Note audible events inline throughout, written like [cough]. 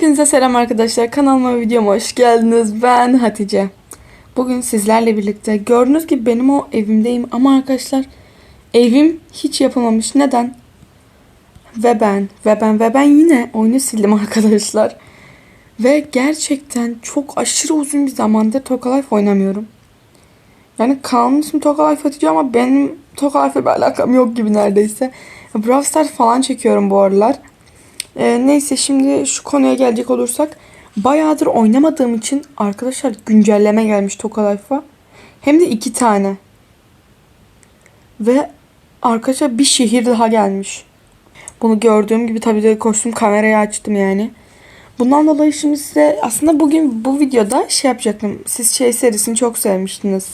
Hepinize selam arkadaşlar. Kanalıma videoma hoş geldiniz. Ben Hatice. Bugün sizlerle birlikte gördüğünüz gibi benim o evimdeyim ama arkadaşlar evim hiç yapılmamış. Neden? Ve ben ve ben ve ben yine oyunu sildim [laughs] arkadaşlar. Ve gerçekten çok aşırı uzun bir zamandır Toka Life oynamıyorum. Yani kanalın ismi Toka Life Hatice ama benim Toka Life'le bir alakam yok gibi neredeyse. Brawl Stars falan çekiyorum bu aralar. Ee, neyse şimdi şu konuya gelecek olursak bayağıdır oynamadığım için arkadaşlar güncelleme gelmiş Toka Life'a. Hem de iki tane. Ve arkadaşlar bir şehir daha gelmiş. Bunu gördüğüm gibi tabii de koştum kamerayı açtım yani. Bundan dolayı şimdi size aslında bugün bu videoda şey yapacaktım. Siz şey serisini çok sevmiştiniz.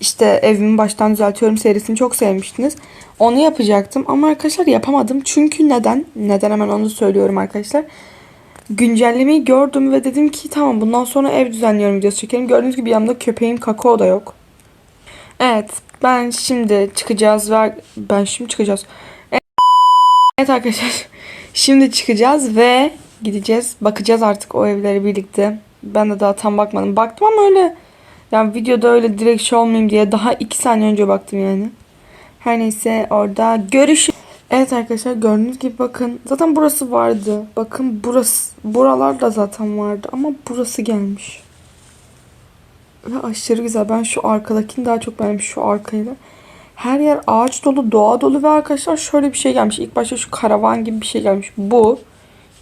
İşte evimi baştan düzeltiyorum serisini çok sevmiştiniz. Onu yapacaktım ama arkadaşlar yapamadım. Çünkü neden? Neden hemen onu söylüyorum arkadaşlar. Güncellemeyi gördüm ve dedim ki tamam bundan sonra ev düzenliyorum videosu çekelim. Gördüğünüz gibi yanımda köpeğim kakao da yok. Evet ben şimdi çıkacağız ve ben şimdi çıkacağız. Evet arkadaşlar şimdi çıkacağız ve gideceğiz. Bakacağız artık o evlere birlikte. Ben de daha tam bakmadım. Baktım ama öyle yani videoda öyle direkt şey olmayayım diye daha iki saniye önce baktım yani. Her neyse orada görüş. Evet arkadaşlar gördüğünüz gibi bakın. Zaten burası vardı. Bakın burası. Buralar da zaten vardı. Ama burası gelmiş. Ve aşırı güzel. Ben şu arkadakini daha çok beğendim. Şu arkayı da. Her yer ağaç dolu, doğa dolu ve arkadaşlar şöyle bir şey gelmiş. İlk başta şu karavan gibi bir şey gelmiş. Bu.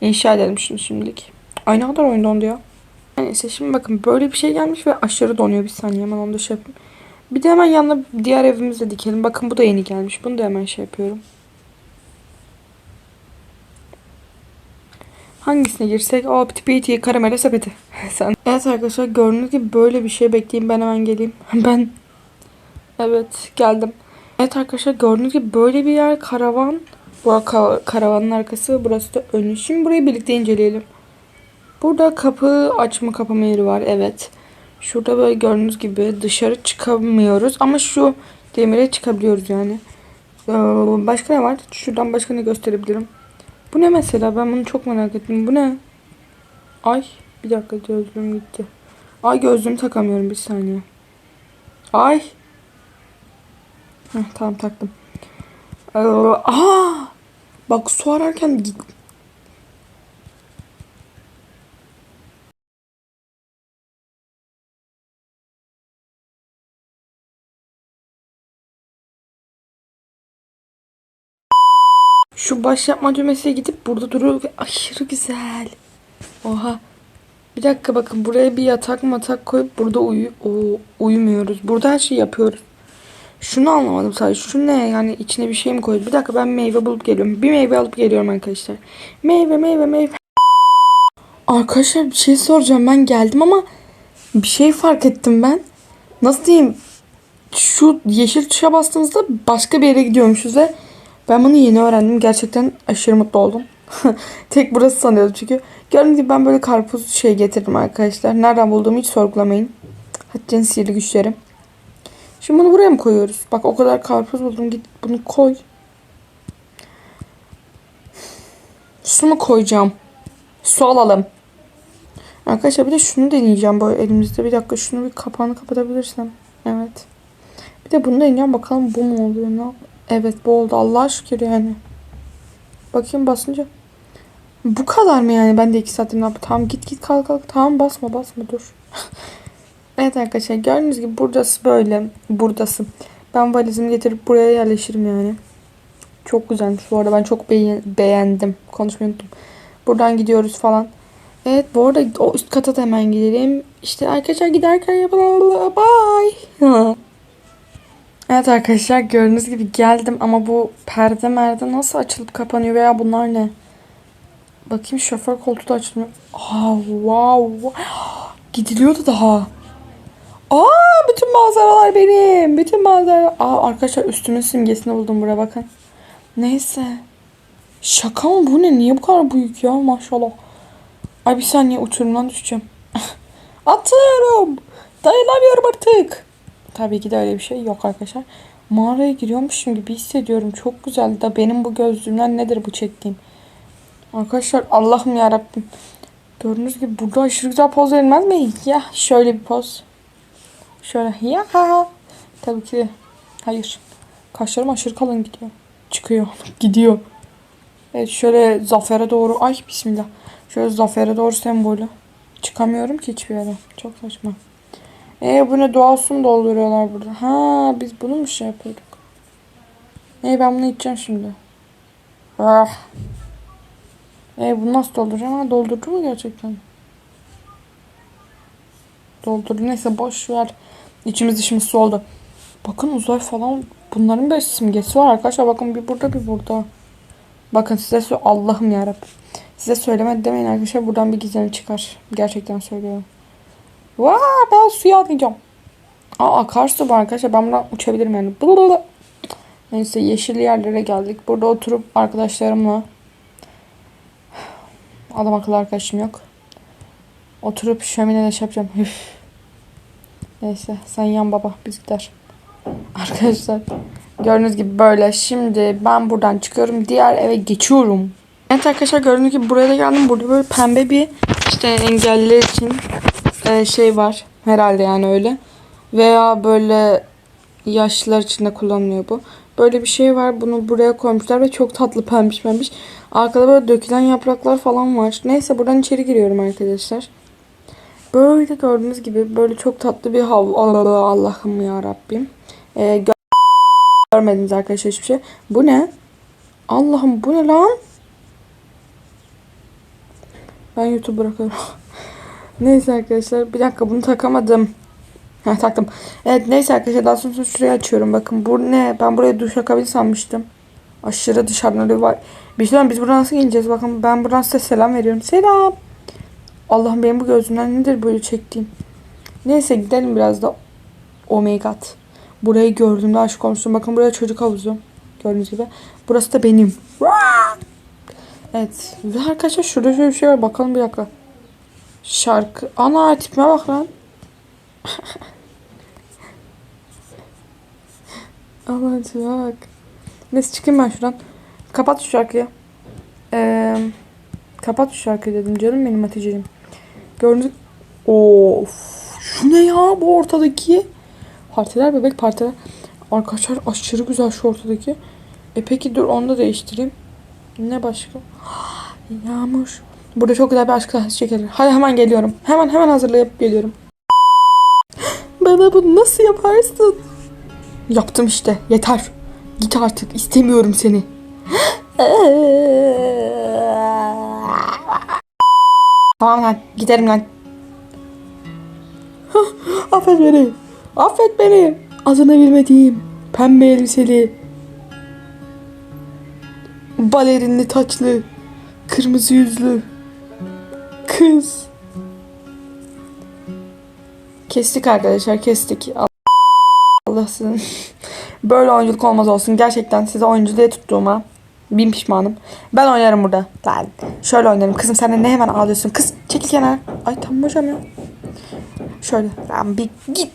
İnşa edelim şimdi şimdilik. Ay ne kadar oyun dondu ya. Neyse şimdi bakın böyle bir şey gelmiş ve aşırı donuyor. Bir saniye hemen onu da şey yapayım. Bir de hemen yanına diğer evimizde dikelim. Bakın bu da yeni gelmiş. Bunu da hemen şey yapıyorum. Hangisine girsek? O piti piti karamele sepeti. [laughs] Sen. Evet arkadaşlar gördüğünüz gibi böyle bir şey bekleyin. Ben hemen geleyim. [laughs] Ben. Evet geldim. Evet arkadaşlar gördüğünüz gibi böyle bir yer karavan. Bu ka- karavanın arkası. Burası da önü. Şimdi burayı birlikte inceleyelim. Burada kapı açma kapama yeri var. Evet. Şurada böyle gördüğünüz gibi dışarı çıkamıyoruz. Ama şu demire çıkabiliyoruz yani. Ee, başka ne var? Şuradan başka ne gösterebilirim? Bu ne mesela? Ben bunu çok merak ettim. Bu ne? Ay. Bir dakika gözlüğüm gitti. Ay gözlüğümü takamıyorum bir saniye. Ay. Heh, tamam taktım. Ee, aa! Bak su ararken Şu baş yapma düğmesine gidip burada duruyor ve aşırı güzel. Oha. Bir dakika bakın buraya bir yatak matak koyup burada uyu o, uyumuyoruz. Burada her şeyi yapıyoruz. Şunu anlamadım sadece. Şu ne yani içine bir şey mi koyuyoruz? Bir dakika ben meyve bulup geliyorum. Bir meyve alıp geliyorum arkadaşlar. Meyve meyve meyve. Arkadaşlar bir şey soracağım. Ben geldim ama bir şey fark ettim ben. Nasıl diyeyim? Şu yeşil tuşa bastığımızda başka bir yere gidiyormuşuz ve ben bunu yeni öğrendim. Gerçekten aşırı mutlu oldum. [laughs] Tek burası sanıyordum çünkü. Gördüğünüz gibi ben böyle karpuz şey getirdim arkadaşlar. Nereden bulduğumu hiç sorgulamayın. Hatice'nin sihirli güçleri. Şimdi bunu buraya mı koyuyoruz? Bak o kadar karpuz buldum. Git bunu koy. Su mu koyacağım? Su alalım. Arkadaşlar bir de şunu deneyeceğim böyle elimizde. Bir dakika şunu bir kapağını kapatabilirsem. Evet. Bir de bunu deneyeceğim. Bakalım bu mu oluyor? Ne Evet bu oldu. Allah şükür yani. Bakayım basınca. Bu kadar mı yani? Ben de iki saatim ne yapayım? Tamam git git kalk kalk. Tamam basma basma dur. [laughs] evet arkadaşlar gördüğünüz gibi buradası böyle. Buradası. Ben valizimi getirip buraya yerleşirim yani. Çok güzelmiş bu arada. Ben çok beğen beğendim. Konuşmayı unuttum. Buradan gidiyoruz falan. Evet bu arada o üst kata da hemen gidelim. İşte arkadaşlar giderken yapalım. Bye. [laughs] Evet arkadaşlar gördüğünüz gibi geldim ama bu perde merde nasıl açılıp kapanıyor veya bunlar ne? Bakayım şoför koltuğu da açılmıyor. Aa wow. Gidiliyordu daha. Aa bütün manzaralar benim. Bütün manzara. Aa arkadaşlar üstümün simgesini buldum buraya bakın. Neyse. Şaka mı bu ne? Niye bu kadar büyük ya maşallah. Ay bir saniye uçurumdan düşeceğim. [laughs] Atıyorum. Dayanamıyorum artık. Tabii ki de öyle bir şey yok arkadaşlar. Mağaraya giriyormuşum gibi hissediyorum. Çok güzel. Da benim bu gözlüğümden nedir bu çektiğim? Arkadaşlar Allah'ım ya Rabbim. Gördüğünüz gibi burada aşırı güzel poz verilmez mi? Ya şöyle bir poz. Şöyle ya ha ha. Tabii ki hayır. Kaşlarım aşırı kalın gidiyor. Çıkıyor. [laughs] Gidiyor. Evet şöyle zafere doğru. Ay bismillah. Şöyle zafere doğru sembolü. Çıkamıyorum ki hiçbir yere. Çok saçma. E bu ne doğal su dolduruyorlar burada? Ha biz bunu mu şey yapıyorduk? E ben bunu içeceğim şimdi. Ah. E bunu nasıl dolduracağım? Ha doldurdu mu gerçekten? Doldurdu. Neyse boş ver. İçimiz dışımız su oldu. Bakın uzay falan. Bunların böyle simgesi var arkadaşlar. Bakın bir burada bir burada. Bakın size Allah'ım yarabbim. Size söylemedi demeyin arkadaşlar. Buradan bir gizem çıkar. Gerçekten söylüyorum. Vaa ben suya atlayacağım. Aa akarsu bu arkadaşlar. Ben buradan uçabilirim yani. Blablabla. Neyse yeşil yerlere geldik. Burada oturup arkadaşlarımla adam akıllı arkadaşım yok. Oturup şöminede şey yapacağım. Üf. Neyse sen yan baba biz gider. [laughs] Arkadaşlar gördüğünüz gibi böyle. Şimdi ben buradan çıkıyorum. Diğer eve geçiyorum. Evet arkadaşlar gördüğünüz gibi buraya da geldim. Burada böyle pembe bir işte engelliler için e, şey var. Herhalde yani öyle. Veya böyle yaşlılar için de kullanılıyor bu. Böyle bir şey var. Bunu buraya koymuşlar ve çok tatlı pembiş pembiş. Arkada böyle dökülen yapraklar falan var. Neyse buradan içeri giriyorum arkadaşlar. Böyle gördüğünüz gibi böyle çok tatlı bir hav Allah- Allah'ım ya Rabbim. Ee, gö- görmediniz arkadaşlar hiçbir şey. Bu ne? Allah'ım bu ne lan? Ben YouTube bırakıyorum. [laughs] neyse arkadaşlar bir dakika bunu takamadım. Ha taktım. Evet neyse arkadaşlar daha sonra şurayı açıyorum. Bakın bu ne? Ben buraya duş kabini sanmıştım. Aşırı dışarıdan öyle var. Bir şey biz buradan nasıl geleceğiz? Bakın ben buradan size selam veriyorum. Selam. Allah'ım benim bu gözümden nedir böyle çektiğim. Neyse gidelim biraz da. Oh my god. Burayı gördüğümde aşık olmuştum. Bakın buraya çocuk havuzu. Gördüğünüz gibi. Burası da benim. Evet. Ve arkadaşlar şurada şöyle bir şey var. Bakalım bir dakika. Şarkı. Ana tipime bak lan. Tipime bak. Neyse çıkayım ben şuradan. Kapat şu şarkıyı. Ee, kapat şu şarkıyı dedim canım benim Hatice'cim. Gördünüz Of. Şu ne ya bu ortadaki? Partiler bebek partiler. Arkadaşlar aşırı güzel şu ortadaki. E peki dur onu da değiştireyim. Ne başka? [gasps] Yağmur. Burada çok güzel bir aşk sahnesi çekilir. Hadi hemen geliyorum. Hemen hemen hazırlayıp geliyorum. [gasps] Bana bunu nasıl yaparsın? Yaptım işte. Yeter. Git artık. İstemiyorum seni. [gasps] tamam lan. Giderim lan. [gasps] Affet beni. Affet beni. Adını bilmediğim pembe elbiseli balerinli taçlı kırmızı yüzlü kız. Kestik arkadaşlar kestik. Allah sizin [laughs] böyle oyunculuk olmaz olsun. Gerçekten size oyuncu diye tuttuğuma bin pişmanım. Ben oynarım burada. Lan şöyle oynarım. Kızım sen de ne hemen ağlıyorsun? Kız çekil kenara. Ay tamam hocam ya. Şöyle. Lan bir git.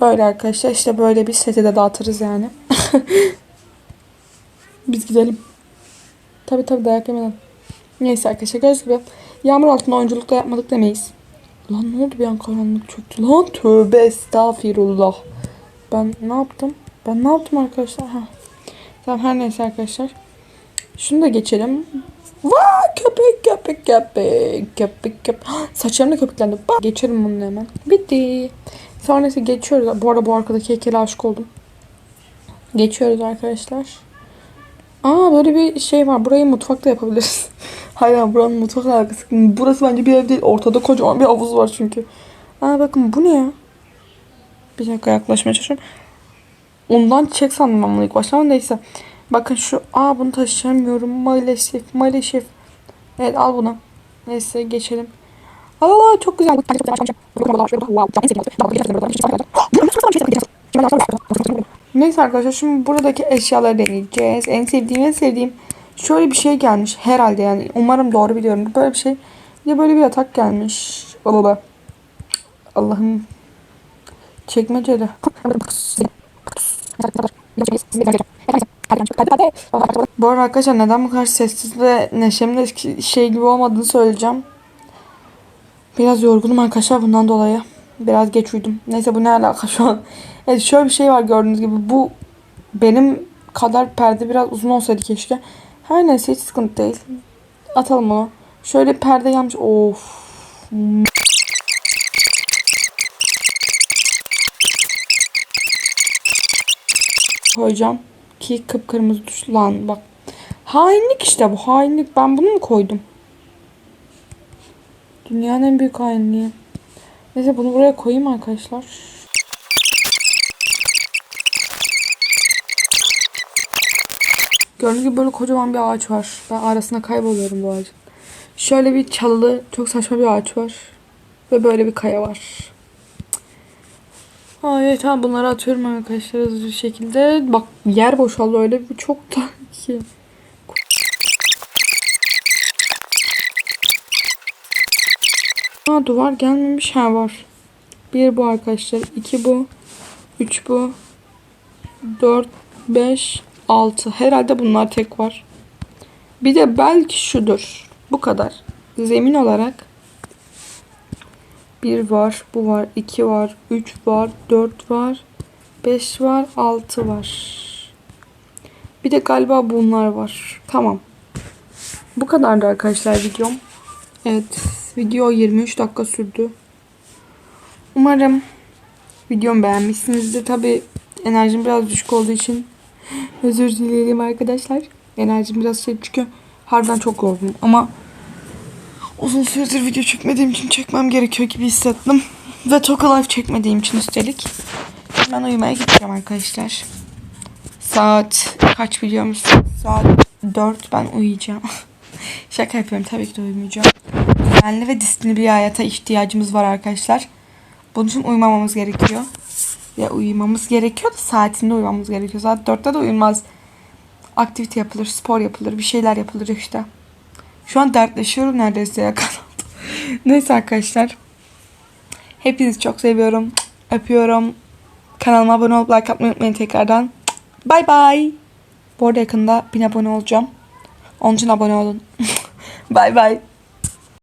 Böyle arkadaşlar işte böyle bir sete de dağıtırız yani. [laughs] Biz gidelim. Tabi tabi dayak yemeden. Neyse arkadaşlar gördüğünüz gibi yağmur altında oyunculuk da yapmadık demeyiz. Lan ne oldu bir an karanlık çöktü lan tövbe estağfirullah. Ben ne yaptım? Ben ne yaptım arkadaşlar? Ha. Tamam her neyse arkadaşlar. Şunu da geçelim. Vaa köpek köpek köpek köpek köpek. Saçlarım da köpüklendi. Bak. Geçelim bunu hemen. Bitti. Sonrası geçiyoruz. Bu arada bu arkadaki heykele aşık oldum. Geçiyoruz arkadaşlar. Aa böyle bir şey var. Burayı mutfakta yapabiliriz. [laughs] Hayır buranın mutfakla alakası. Burası bence bir ev değil. Ortada kocaman bir havuz var çünkü. Aa bakın bu ne ya? Bir dakika yaklaşmaya çalışıyorum. Ondan çiçek sandım ben ilk başta ama neyse. Bakın şu. Aa bunu taşıyamıyorum. Maalesef. Maalesef. Evet al bunu. Neyse geçelim. Aa çok güzel. Neyse arkadaşlar şimdi buradaki eşyaları deneyeceğiz. En sevdiğim en sevdiğim şöyle bir şey gelmiş herhalde yani umarım doğru biliyorum. Böyle bir şey. De böyle bir yatak gelmiş. Baba. Allah'ım. Çekmeceli. Bu arada arkadaşlar neden bu kadar sessiz ve neşemin de şey gibi olmadığını söyleyeceğim. Biraz yorgunum arkadaşlar bundan dolayı. Biraz geç uyudum. Neyse bu ne alaka şu an. [laughs] Evet şöyle bir şey var gördüğünüz gibi. Bu benim kadar perde biraz uzun olsaydı keşke. Her neyse hiç sıkıntı değil. Atalım onu. Şöyle perde yanmış. Of. Koyacağım. Ki kıpkırmızı düş. Lan bak. Hainlik işte bu. Hainlik. Ben bunu mu koydum? Dünyanın en büyük hainliği. Neyse bunu buraya koyayım arkadaşlar. Gördüğünüz gibi böyle kocaman bir ağaç var. Ben arasına kayboluyorum bu ağacın. Şöyle bir çalılı, çok saçma bir ağaç var. Ve böyle bir kaya var. Ay tamam bunları atıyorum arkadaşlar hızlı bir şekilde. Bak yer boşaldı öyle bir çok [laughs] da ki. Ha duvar gelmemiş ha var. Bir bu arkadaşlar. iki bu. Üç bu. Dört, beş, altı. Herhalde bunlar tek var. Bir de belki şudur. Bu kadar. Zemin olarak bir var, bu var, iki var, üç var, dört var, beş var, altı var. Bir de galiba bunlar var. Tamam. Bu kadardı arkadaşlar videom. Evet. Video 23 dakika sürdü. Umarım videomu beğenmişsinizdir. Tabi enerjim biraz düşük olduğu için [laughs] özür dilerim arkadaşlar. Enerjim biraz şey çünkü harbiden çok yorgunum ama uzun süredir video çekmediğim için çekmem gerekiyor gibi hissettim. Ve Toka Life çekmediğim için üstelik. Ben uyumaya gideceğim arkadaşlar. Saat kaç biliyor musun? Saat 4 ben uyuyacağım. [laughs] Şaka yapıyorum tabii ki de uyumayacağım. Düzenli ve disiplinli bir hayata ihtiyacımız var arkadaşlar. Bunun için uyumamamız gerekiyor. Ve uyumamız gerekiyor da saatinde uyumamız gerekiyor. Saat 4'te de uyunmaz. Aktivite yapılır, spor yapılır, bir şeyler yapılır işte. Şu an dertleşiyorum neredeyse ya kanalda. [laughs] Neyse arkadaşlar. Hepinizi çok seviyorum. Öpüyorum. Kanalıma abone olup like atmayı unutmayın tekrardan. Bay bay. Bu arada yakında 1000 abone olacağım. Onun için abone olun. [laughs] Bay bay.